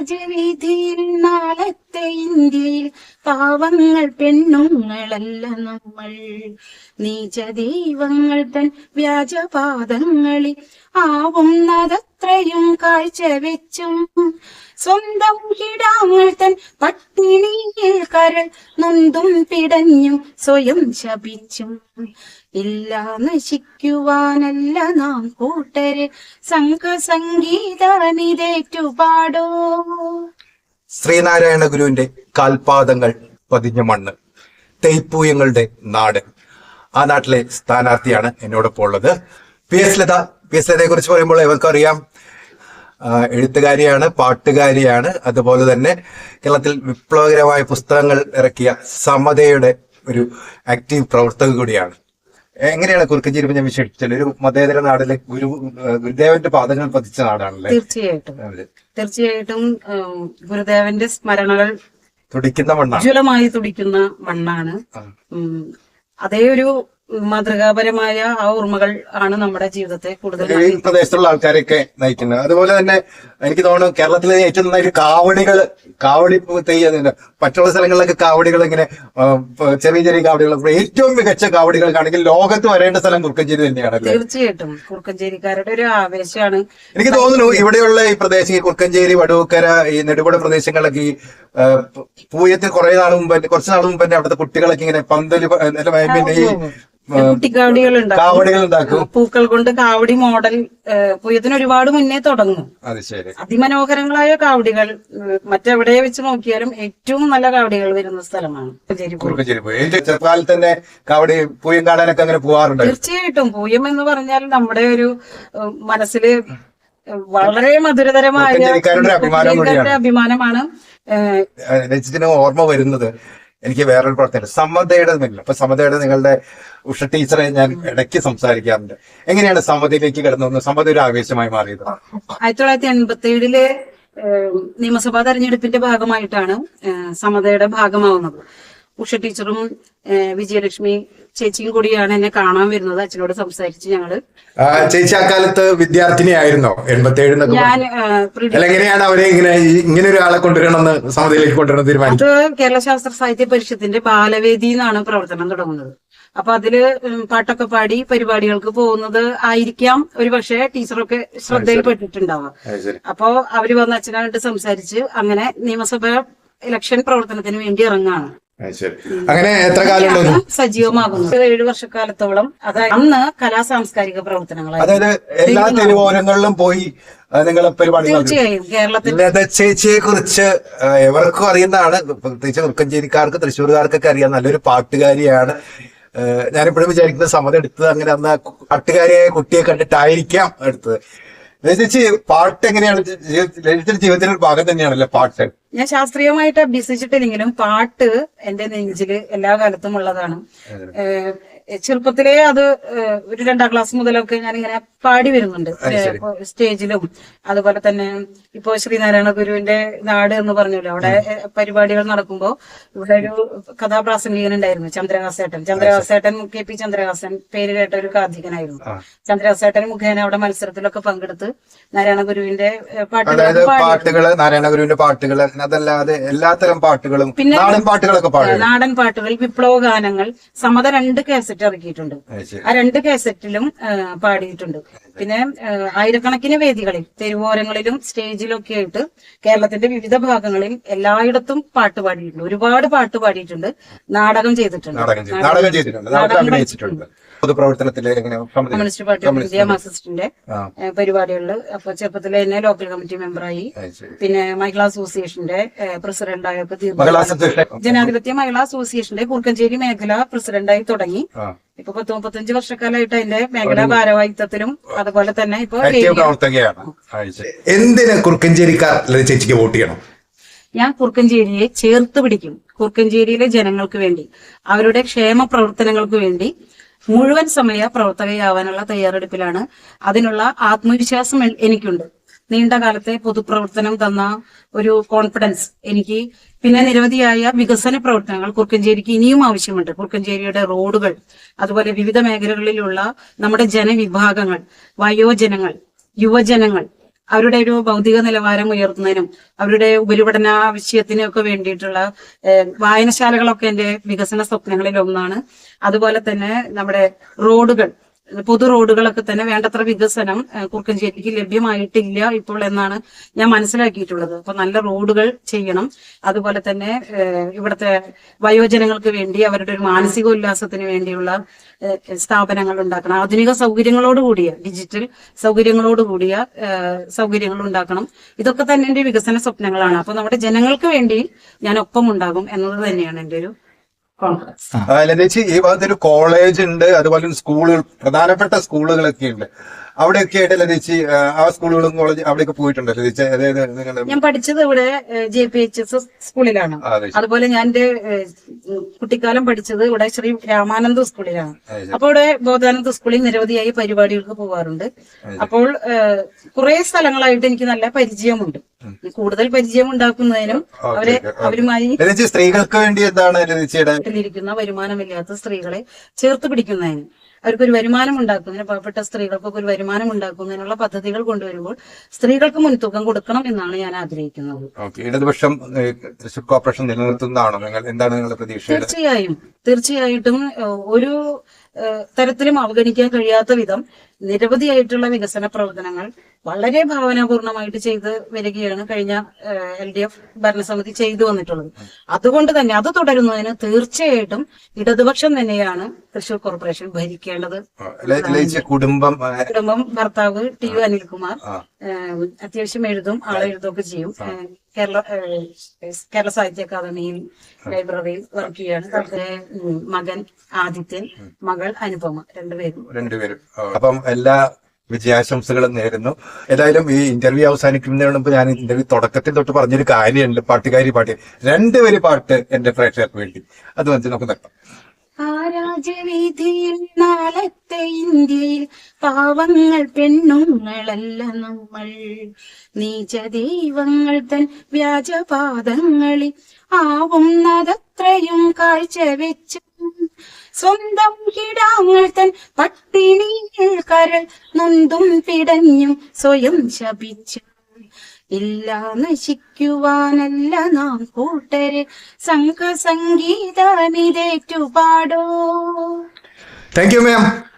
രാജവീതിയിൽ നാളത്തെ ഇന്ത്യയിൽ പാവങ്ങൾ പെണ്ണുങ്ങളല്ല നമ്മൾ. നീച ദൈവങ്ങൾ തൻ വ്യാജപാദങ്ങളിൽ ആവുന്നതത്രയും കാഴ്ചവെച്ചും. സ്വന്തം കിടാങ്ങൾ തൻ പട്ടിണിയിൽ കരൾ നൊന്തും പിടഞ്ഞും സ്വയം ശപിച്ചും. ഇല്ല നശിക്കുവാനല്ല നാം കൂട്ടര്. സംഘ പാടോ ശ്രീനാരായണ ഗുരുവിന്റെ കാൽപാദങ്ങൾ പതിഞ്ഞ മണ്ണ്. തേയ്പൂയങ്ങളുടെ നാട്. ആ നാട്ടിലെ സ്ഥാനാർത്ഥിയാണ് എന്നോടൊപ്പം ഉള്ളത്. P S Latha P S ലതയെ കുറിച്ച് പറയുമ്പോൾ ഇവർക്കറിയാം എഴുത്തുകാരിയാണ് പാട്ടുകാരിയാണ്. അതുപോലെ തന്നെ കേരളത്തിൽ വിപ്ലവകരമായ പുസ്തകങ്ങൾ ഇറക്കിയ സമതയുടെ ഒരു ആക്റ്റീവ് പ്രവർത്തക കൂടിയാണ്. എങ്ങനെയാണ് കുറുക്കഞ്ചേരി ഞാൻ വിശേഷിച്ചത് ഒരു മതേതര നാടിലെ ഗുരു ഗുരുദേവന്റെ പാദങ്ങൾ പതിച്ച നാടാണല്ലേ? തീർച്ചയായിട്ടും. തീർച്ചയായിട്ടും ഗുരുദേവന്റെ സ്മരണകൾ തുടിക്കുന്ന മണ്ണാണ്. ജ്വലമായി തുടിക്കുന്ന മണ്ണാണ്. അതേ ഒരു മാതൃകാപരമായ ആ ഓർമ്മകൾ ആണ് നമ്മുടെ ജീവിതത്തെ കൂടുതൽ ഈ പ്രദേശത്തുള്ള ആൾക്കാരൊക്കെ നയിക്കുന്നത്. അതുപോലെ തന്നെ എനിക്ക് തോന്നുന്നു കേരളത്തിലെ ഏറ്റവും നന്നായിട്ട് കാവടികൾ കാവടി തെയ്യുന്നുണ്ട് മറ്റുള്ള സ്ഥലങ്ങളിലൊക്കെ കാവടികൾ ഇങ്ങനെ ചെറിയ ചെറിയ കാവടികൾ. ഏറ്റവും മികച്ച കാവടികൾക്കാണെങ്കിൽ ലോകത്ത് വരേണ്ട സ്ഥലം കുറുക്കഞ്ചേരി തന്നെയാണ് തീർച്ചയായിട്ടും. കുറുക്കഞ്ചേരിക്കാരുടെ ഒരു ആവേശമാണ്. എനിക്ക് തോന്നുന്നു ഇവിടെയുള്ള ഈ പ്രദേശം ഈ കുറുക്കഞ്ചേരി വടുവക്കര ഈ നെടുപുഴ പ്രദേശങ്ങളിലൊക്കെ ഈ പൂയത്തിൽ പൂയത്തിന് കുറെ നാൾ മുമ്പ് കുറച്ച് നാൾ മുമ്പ് തന്നെ അവിടുത്തെ കുട്ടികളൊക്കെ ഇങ്ങനെ പന്തൽ പിന്നെ ഈ കാവടികൾ ഉണ്ടാക്കും പൂക്കൾ കൊണ്ട് കാവടി മോഡൽ പുയത്തിന് ഒരുപാട് മുന്നേ തുടങ്ങും. അതിമനോഹരങ്ങളായ കാവടികൾ മറ്റെവിടെ വെച്ച് നോക്കിയാലും ഏറ്റവും നല്ല കാവടികൾ വരുന്ന സ്ഥലമാണ് ചെറുപ്പകാലത്ത് തന്നെ കാവടി പൂയം കാണാനൊക്കെ അങ്ങനെ പോവാറുണ്ട്? തീർച്ചയായിട്ടും. പൂയം എന്ന് പറഞ്ഞാൽ നമ്മുടെ ഒരു മനസ്സിൽ വളരെ മധുരതരമായ അഭിമാനമാണ്. ഓർമ്മ വരുന്നത്. എനിക്ക് വേറൊരു പ്രവർത്തനം സമതയുടെ നിന്നില്ല അപ്പൊ സമതയുടെ നിങ്ങളുടെ ഉഷ ടീച്ചറെ ഞാൻ ഇടയ്ക്ക് സംസാരിക്കാറുണ്ട്. എങ്ങനെയാണ് സമതയിലേക്ക് കിടന്നു സമത ഒരു ആവേശമായി മാറിയത്. ആയിരത്തി തൊള്ളായിരത്തി എൺപത്തി ഏഴിലെ നിയമസഭാ തെരഞ്ഞെടുപ്പിന്റെ ഭാഗമായിട്ടാണ് സമതയുടെ ഭാഗമാവുന്നത്. ഉഷ ടീച്ചറും വിജയലക്ഷ്മി ചേച്ചിയും കൂടിയാണ് എന്നെ കാണാൻ വരുന്നത്. അച്ഛനോട് സംസാരിച്ച് ഞങ്ങൾ. ആ, ചേച്ചി അക്കാലത്ത് വിദ്യാർത്ഥിനിയായിരുന്നോ എൺപത്തി ഏഴ് ഞാൻ എങ്ങനെയാണ് അവരെ ഇങ്ങനെ ഇങ്ങനെ ഒരാളെ കൊണ്ടുവരണമെന്ന് സമതയിലേക്ക് കൊണ്ടുവരണം തീരുമാനിച്ചു? അത് കേരള ശാസ്ത്ര സാഹിത്യ പരിഷത്തിന്റെ ബാലവേദി എന്നാണ് പ്രവർത്തനം തുടങ്ങുന്നത്. അപ്പൊ അതിൽ പാട്ടൊക്കെ പാടി പരിപാടികൾക്ക് പോകുന്നത് ആയിരിക്കാം. ഒരു പക്ഷേ ടീച്ചറൊക്കെ ശ്രദ്ധയിൽപ്പെട്ടിട്ടുണ്ടാവാം അപ്പോ അവർ വന്ന് അച്ഛനായിട്ട് സംസാരിച്ച് അങ്ങനെ നിയമസഭ ഇലക്ഷൻ പ്രവർത്തനത്തിന് വേണ്ടി ഇറങ്ങാണ് അങ്ങനെ എത്ര കാലം സജീവമാകുന്നു. സജീവമാകുന്നത് ഏഴു വർഷക്കാലത്തോളം. അതായത് അന്ന് കലാ സാംസ്കാരിക പ്രവർത്തനങ്ങൾ അതായത് എല്ലാ തെരുവോരങ്ങളിലും പോയി നിങ്ങളെ പരിപാടി നടത്തി. തീർച്ചയായും കേരളത്തിൽ ലത ചേച്ചിയെ കുറിച്ച് എവർക്കും അറിയുന്നതാണ്. പ്രത്യേകിച്ച് കുറുക്കഞ്ചേരിക്കാർക്ക് തൃശ്ശൂർകാർക്കൊക്കെ അറിയാം. നല്ലൊരു പാട്ടുകാരിയാണ്. ഞാനിപ്പോഴും വിചാരിക്കുന്ന വിചാരിക്കുന്നത് സമ്മതം എടുത്തത് അങ്ങനെ അന്ന് പാട്ടുകാരിയായ കുട്ടിയെ കണ്ടിട്ടായിരിക്കാം എടുത്തത്. ചേച്ചി പാട്ട് എങ്ങനെയാണ്? ജീവിത- ജീവിതത്തിന്റെ ഒരു ഭാഗം തന്നെയാണല്ലോ പാട്ട്. ഞാൻ ശാസ്ത്രീയമായിട്ട് അഭ്യസിച്ചിട്ടില്ലെങ്കിലും പാട്ട് എന്റെ നെഞ്ചിൽ എല്ലാ കാലത്തും ഉള്ളതാണ്. ചെറുപ്പത്തിലേ അത് ഒരു രണ്ടാം ക്ലാസ് മുതലൊക്കെ ഞാൻ ഇങ്ങനെ പാടി വരുന്നുണ്ട്. സ്റ്റേജിലും അതുപോലെ തന്നെ ഇപ്പോ ശ്രീനാരായണ ഗുരുവിന്റെ നാട് എന്ന് പറഞ്ഞല്ലോ അവിടെ പരിപാടികൾ നടക്കുമ്പോ ഇവിടെ ഒരു കഥാപ്രാസംഗികൻ ഉണ്ടായിരുന്നു ചന്ദ്രഹാസേട്ടൻ ചന്ദ്രഹാസേട്ടൻ കെ പി ചന്ദ്രഹാസൻ പേര് കേട്ട ഒരു കാർത്തികനായിരുന്നു. ചന്ദ്രഹാസേട്ടൻ മുഖേന അവിടെ മത്സരത്തിലൊക്കെ പങ്കെടുത്ത് നാരായണ ഗുരുവിന്റെ പാട്ടുകൾ നാരായണ ഗുരുവിന്റെ പാട്ടുകൾ അതല്ലാതെ എല്ലാത്തരം പാട്ടുകളും പിന്നെ നാടൻ പാട്ടുകളൊക്കെ പാടും. നാടൻ പാട്ടുകൾ വിപ്ലവ ഗാനങ്ങൾ സമത രണ്ട് കാസറ്റ് ഇറക്കിയിട്ടുണ്ട്. ആ രണ്ട് കാസറ്റിലും പാടിയിട്ടുണ്ട്. പിന്നെ ആയിരക്കണക്കിന് വേദികളിൽ തെരുവോരങ്ങളിലും സ്റ്റേജിലൊക്കെ ആയിട്ട് കേരളത്തിന്റെ വിവിധ ഭാഗങ്ങളിൽ എല്ലായിടത്തും പാട്ട് പാടിയിട്ടുണ്ട്. ഒരുപാട് പാട്ട് പാടിയിട്ടുണ്ട്. നാടകം ചെയ്തിട്ടുണ്ട്. നാടകം ചെയ്തു നാടകം ചെയ്തിട്ടുണ്ട്. പൊതുപ്രവർത്തനത്തിൽ കമ്മ്യൂണിസ്റ്റ് പാർട്ടി പുതിയ മാസിസ്റ്റിന്റെ. പരിപാടികളിൽ അപ്പൊ ചെറുപ്പത്തിൽ തന്നെ ലോക്കൽ കമ്മിറ്റി മെമ്പറായി. പിന്നെ മഹിളാ അസോസിയേഷന്റെ പ്രസിഡന്റായൊക്കെ തീർന്നു അസോസിയേഷൻ ജനാധിപത്യ മഹിളാ അസോസിയേഷന്റെ കുറുക്കഞ്ചേരി മേഖല പ്രസിഡന്റായി തുടങ്ങി. ഇപ്പൊ പത്ത് മുപ്പത്തഞ്ച് വർഷക്കാലമായിട്ട് അതിന്റെ മേഖലാ ഭാരവാഹിത്വത്തിലും അതുപോലെ തന്നെ ഇപ്പൊ എന്തിനാ കുറുക്കഞ്ചേരിക്കാർ ചേച്ചിക്ക് വോട്ട് ചെയ്യണം? ഞാൻ കുറുക്കഞ്ചേരിയെ ചേർത്ത് പിടിക്കും. കുറുക്കഞ്ചേരിയിലെ ജനങ്ങൾക്ക് വേണ്ടി അവരുടെ ക്ഷേമ പ്രവർത്തനങ്ങൾക്ക് വേണ്ടി മുഴുവൻ സമയ പ്രവർത്തകയാവാനുള്ള തയ്യാറെടുപ്പിലാണ്. അതിനുള്ള ആത്മവിശ്വാസം എനിക്കുണ്ട്. നീണ്ട കാലത്തെ പൊതുപ്രവർത്തനം തന്ന ഒരു കോൺഫിഡൻസ് എനിക്ക്. പിന്നെ നിരവധിയായ വികസന പ്രവർത്തനങ്ങൾ കുറുക്കഞ്ചേരിക്ക് ഇനിയും ആവശ്യമുണ്ട്. കുറുക്കഞ്ചേരിയുടെ റോഡുകൾ അതുപോലെ വിവിധ മേഖലകളിലുള്ള നമ്മുടെ ജനവിഭാഗങ്ങൾ വയോജനങ്ങൾ യുവജനങ്ങൾ അവരുടെ ഒരു ഭൗതിക നിലവാരം ഉയർത്തുന്നതിനും അവരുടെ ഉപരിപഠന ആവശ്യത്തിനൊക്കെ വേണ്ടിയിട്ടുള്ള വായനശാലകളൊക്കെ എന്റെ വികസന സ്വപ്നങ്ങളിൽ ഒന്നാണ് അതുപോലെ തന്നെ നമ്മുടെ റോഡുകൾ പൊതു റോഡുകളൊക്കെ തന്നെ വേണ്ടത്ര വികസനം കുറുക്കഞ്ചേരിക്ക് ലഭ്യമായിട്ടില്ല ഇപ്പോൾ എന്നാണ് ഞാൻ മനസ്സിലാക്കിയിട്ടുള്ളത്. അപ്പൊ നല്ല റോഡുകൾ ചെയ്യണം. അതുപോലെ തന്നെ ഇവിടുത്തെ വയോജനങ്ങൾക്ക് വേണ്ടി അവരുടെ ഒരു മാനസിക ഉല്ലാസത്തിന് വേണ്ടിയുള്ള സ്ഥാപനങ്ങൾ ഉണ്ടാക്കണം. ആധുനിക സൗകര്യങ്ങളോട് കൂടിയ ഡിജിറ്റൽ സൗകര്യങ്ങളോട് കൂടിയ സൗകര്യങ്ങൾ ഉണ്ടാക്കണം. ഇതൊക്കെ തന്നെ എന്റെ വികസന സ്വപ്നങ്ങളാണ്. അപ്പൊ നമ്മുടെ ജനങ്ങൾക്ക് വേണ്ടി ഞാൻ ഒപ്പം ഉണ്ടാകും എന്നത് തന്നെയാണ് എന്റെ ഒരു ആ, ലതേച്ചി ഈ ഭാഗത്ത് ഒരു കോളേജ് ഉണ്ട് അതുപോലെ സ്കൂളുകൾ പ്രധാനപ്പെട്ട സ്കൂളുകളൊക്കെ ഉണ്ട്. അവിടെയൊക്കെ ആയിട്ടല്ലേ ചേച്ചി ആ, സ്കൂളുകളും കോളേജ് അവിടെയൊക്കെ പോയിട്ടുണ്ടല്ലോ ചേച്ചി? അതായത് നിങ്ങളുടെ ഞാൻ പഠിച്ചത് ഇവിടെ ജെ പി എച്ച് എസ് സ്കൂളിലാണ്. അതുപോലെ ഞാൻ എന്റെ കുട്ടിക്കാലം പഠിച്ചത് ഇവിടെ ശ്രീ രാമാനന്ദ സ്കൂളിലാണ്. അപ്പൊ അപ്പോൾ ഇവിടെ ബോധാനന്ദ സ്കൂളിൽ നിരവധിയായി പരിപാടികൾക്ക് പോകാറുണ്ട് അപ്പോൾ കുറെ സ്ഥലങ്ങളായിട്ട് എനിക്ക് നല്ല പരിചയമുണ്ട്. കൂടുതൽ പരിചയം ഉണ്ടാക്കുന്നതിനും അവരെ അവരുമായി സ്ത്രീകൾക്ക് വേണ്ടി എന്താണ് വീട്ടിലിരിക്കുന്ന വരുമാനമില്ലാത്ത സ്ത്രീകളെ ചേർത്ത് പിടിക്കുന്നതിന്. അവർക്കൊരു വരുമാനം ഉണ്ടാക്കും. ഉണ്ടാക്കുന്നതിന് പാവപ്പെട്ട സ്ത്രീകൾക്കൊക്കെ ഒരു വരുമാനം ഉണ്ടാക്കുന്നതിനുള്ള പദ്ധതികൾ കൊണ്ടുവരുമ്പോൾ സ്ത്രീകൾക്ക് മുൻതൂക്കം കൊടുക്കണം എന്നാണ് ഞാൻ ആഗ്രഹിക്കുന്നത്. ഇടതുപക്ഷം തൃശൂർ കോർപ്പറേഷൻ നിലനിർത്തുന്നതാണോ? നിങ്ങൾ എന്താണ് നിങ്ങളുടെ പ്രതീക്ഷ തീർച്ചയായും. തീർച്ചയായിട്ടും ഒരു തരത്തിലും അവഗണിക്കാൻ കഴിയാത്ത വിധം നിരവധിയായിട്ടുള്ള വികസന പ്രവർത്തനങ്ങൾ വളരെ ഭാവനാപൂർണമായിട്ട് ചെയ്ത് വരികയാണ് കഴിഞ്ഞ എൽ ഡി എഫ് ഭരണസമിതി ചെയ്തു വന്നിട്ടുള്ളത്. അതുകൊണ്ട് തന്നെ അത് തുടരുന്നതിന് തീർച്ചയായിട്ടും ഇടതുപക്ഷം തന്നെയാണ് തൃശൂർ കോർപ്പറേഷൻ ഭരിക്കേണ്ടത്. കുടുംബം കുടുംബം ഭർത്താവ് ടി യു അനിൽകുമാർ അത്യാവശ്യം എഴുതും ആളെഴുതുകയൊക്കെ ചെയ്യും. കേരള കേരള സാഹിത്യ അക്കാദമിയിൽ ലൈബ്രറിയിൽ വർക്ക് ചെയ്യാണ് മകൻ ആദിത്യൻ മകൾ അനുപമ രണ്ടുപേരും. രണ്ടുപേരും. അപ്പം എല്ലാ വിജയാശംസകളും നേരുന്നു. ഏതായാലും ഈ ഇന്റർവ്യൂ അവസാനിക്കുന്നതിന് മുമ്പ് ഞാൻ ഇന്റർവ്യൂ തുടക്കത്തിൽ തൊട്ട് പറഞ്ഞൊരു കാര്യമുണ്ട്. പാട്ടുകാരി പാട്ട്. രണ്ടുപേര് പാട്ട് എന്റെ പ്രേക്ഷകർക്ക് വേണ്ടി. അത് വെച്ച് നമുക്ക് നിർത്താം. ആ രാജവീതിയിൽ നാളത്തെ ഇന്ത്യയിൽ പാവങ്ങൾ പെണ്ണുങ്ങളല്ല നമ്മൾ. നീച ദൈവങ്ങൾ തൻ വ്യാജപാദങ്ങളിൽ ആവുന്നതത്രയും കാഴ്ചവെച്ചു. സ്വന്തം കിടാങ്ങൾ തൻ പട്ടിണിയിൽ കരൾ നൊന്തും പിടഞ്ഞു സ്വയം ശപിച്ചു. ഇല്ല നശിക്കുവാനല്ല നാം കൂട്ടര്. സംഘസംഗീതമിതേറ്റുപാടോ. സംഗീതമിതേറ്റുപാടോ താങ്ക് യു മാം